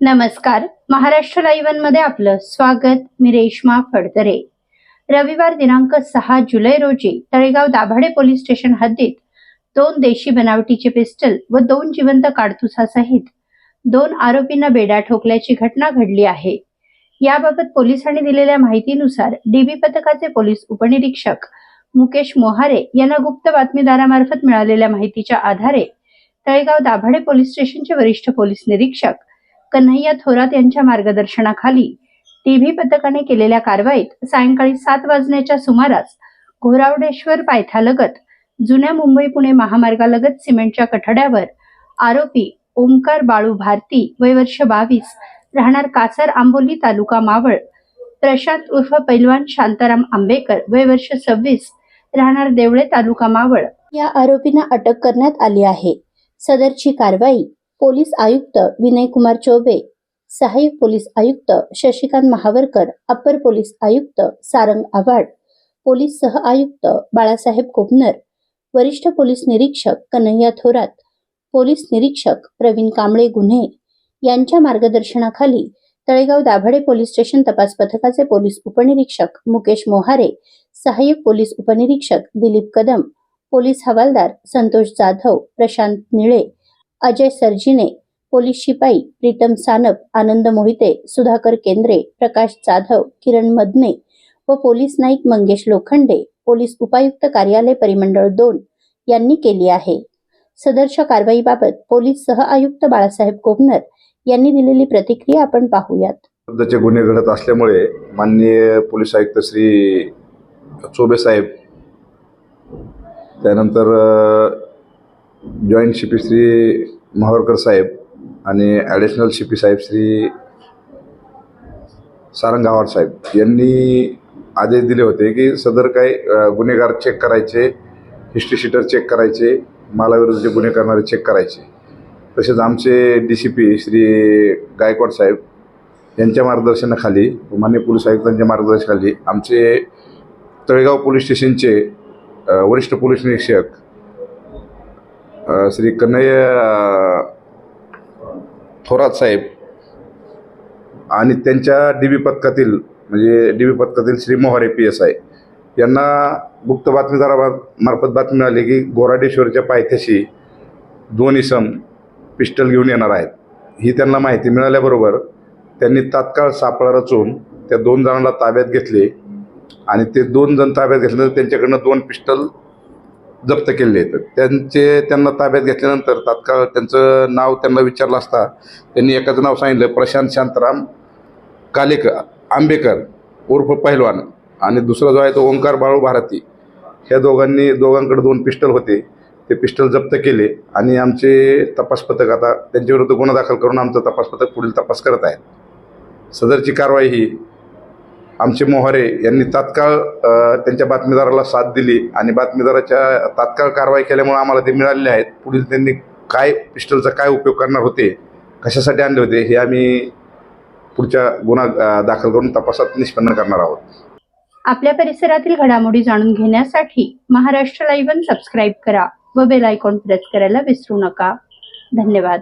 नमस्कार. महाराष्ट्र लाईव्हनमध्ये आपलं स्वागत. मी रेश्मा फडतरे. रविवार दिनांक सहा जुलै रोजी तळेगाव दाभाडे पोलीस स्टेशन हद्दीत दोन देशी बनावटीचे पिस्टल व दोन जिवंत काडतुसासहित दोन आरोपींना बेडा ठोकल्याची घटना घडली आहे. याबाबत पोलिसांनी दिलेल्या माहितीनुसार डीबी पथकाचे पोलीस उपनिरीक्षक मुकेश मोहारे यांना गुप्त बातमीदारामार्फत मिळालेल्या माहितीच्या आधारे तळेगाव दाभाडे पोलीस स्टेशनचे वरिष्ठ पोलीस निरीक्षक कन्हैया थोरात यांच्या मार्गदर्शनाखाली टीव्ही पथकाने केलेल्या कारवाईत सायंकाळी सात वाजण्याच्या सुमारास घोरावडेश्वर पायथ्यालगत जुन्या मुंबई पुणे महामार्गालगत सिमेंटच्या कठड्यावर आरोपी ओमकार बाळू भारती वय वर्ष बावीस राहणार कासर आंबोली तालुका मावळ प्रशांत उर्फ पैलवान शांताराम आंबेकर वय वर्ष सव्वीस राहणार देवळे तालुका मावळ. या आरोपींना अटक करण्यात आली आहे. सदरची कारवाई पोलीस आयुक्त विनय कुमार चौबे सहाय्यक पोलीस आयुक्त शशिकांत महावरकर अप्पर पोलीस आयुक्त सारंग आव्हाड पोलीस सह आयुक्त बाळासाहेब कोपनर वरिष्ठ पोलीस निरीक्षक कन्हैया थोरात पोलीस निरीक्षक प्रवीण कांबळे गुन्हे यांच्या मार्गदर्शनाखाली तळेगाव दाभाडे पोलीस स्टेशन तपास पथकाचे पोलीस उपनिरीक्षक मुकेश मोहारे सहाय्यक पोलीस उपनिरीक्षक दिलीप कदम पोलीस हवालदार संतोष जाधव प्रशांत निळे अजय सरजीने पोलीस शिपाई प्रीतम सानप आनंद मोहिते सुधाकर केंद्रे प्रकाश जाधव किरण मदने व पोलीस नाईक मंगेश लोखंडे पोलीस उपायुक्त कार्यालय परिमंडळ दोन यांनी केली आहे. सदरच्या कारवाईबाबत पोलीस सह आयुक्त बाळासाहेब कोबनर यांनी दिलेली प्रतिक्रिया आपण पाहूयात. गुन्हे घडत असल्यामुळे माननीय पोलीस आयुक्त श्री चोबे साहेब त्यानंतर जॉईंट शिपी श्री महावरकर साहेब आणि ॲडिशनल शिपी साहेब श्री सारंग गावाड साहेब यांनी आदेश दिले होते की सदर काही गुन्हेगार चेक करायचे हिस्ट्री शीटर चेक करायचे मालाविरुद्धचे गुन्हे करणारे चेक करायचे. तसेच आमचे D C P Shri Gaikwad साहेब यांच्या मार्गदर्शनाखाली मान्य पोलीस आयुक्तांच्या मार्गदर्शनाखाली आमचे तळेगाव पोलीस स्टेशनचे वरिष्ठ पोलीस निरीक्षक श्री कन्हैया थोरात साहेब आणि त्यांच्या डी बी पथकातील म्हणजे डी बी पथकातील श्री मोहरे पी एस आय यांना गुप्त बातमीदारामार्फत बातमी मिळाली की गोराडेश्वरच्या पायथ्याशी दोन इसम पिस्टल घेऊन येणार आहेत. ही त्यांना माहिती मिळाल्याबरोबर त्यांनी तात्काळ सापळा रचून त्या दोन जणांना ताब्यात घेतले आणि ते दोन जण ताब्यात घेतल्यानंतर त्यांच्याकडनं दोन पिस्टल जप्त केले आहेत. त्यांचे त्यांना ताब्यात घेतल्यानंतर तात्काळ त्यांचं नाव त्यांना विचारलं असता त्यांनी एकाचं नाव सांगितलं प्रशांत शांताराम कालेकर आंबेकर उर्फ पहिलवान आणि दुसरा जो आहे तो ओंकार बाळू भारती. ह्या दोघांनी दोघांकडे दोन पिस्टल होते. ते पिस्टल जप्त केले आणि आमचे तपास पथक आता त्यांच्याविरुद्ध गुन्हा दाखल करून आमचं तपास पथक पुढील तपास करत आहेत. सदरची कारवाई ही आमचे मोहरे यांनी तात्काळ त्यांच्या बातमीदाराला साथ दिली आणि बातमीदाराच्या तात्काळ कारवाई केल्यामुळे आम्हाला ते मिळालेले आहेत. पुढील त्यांनी काय पिस्टलचा काय उपयोग करणार होते कशासाठी आणले होते हे आम्ही पुढच्या गुन्हा दाखल करून तपासात निष्पन्न करणार आहोत. आपल्या परिसरातील घडामोडी जाणून घेण्यासाठी महाराष्ट्र लाईव्ह सबस्क्राईब करा व बेल आयकॉन प्रेस करायला विसरू नका. धन्यवाद.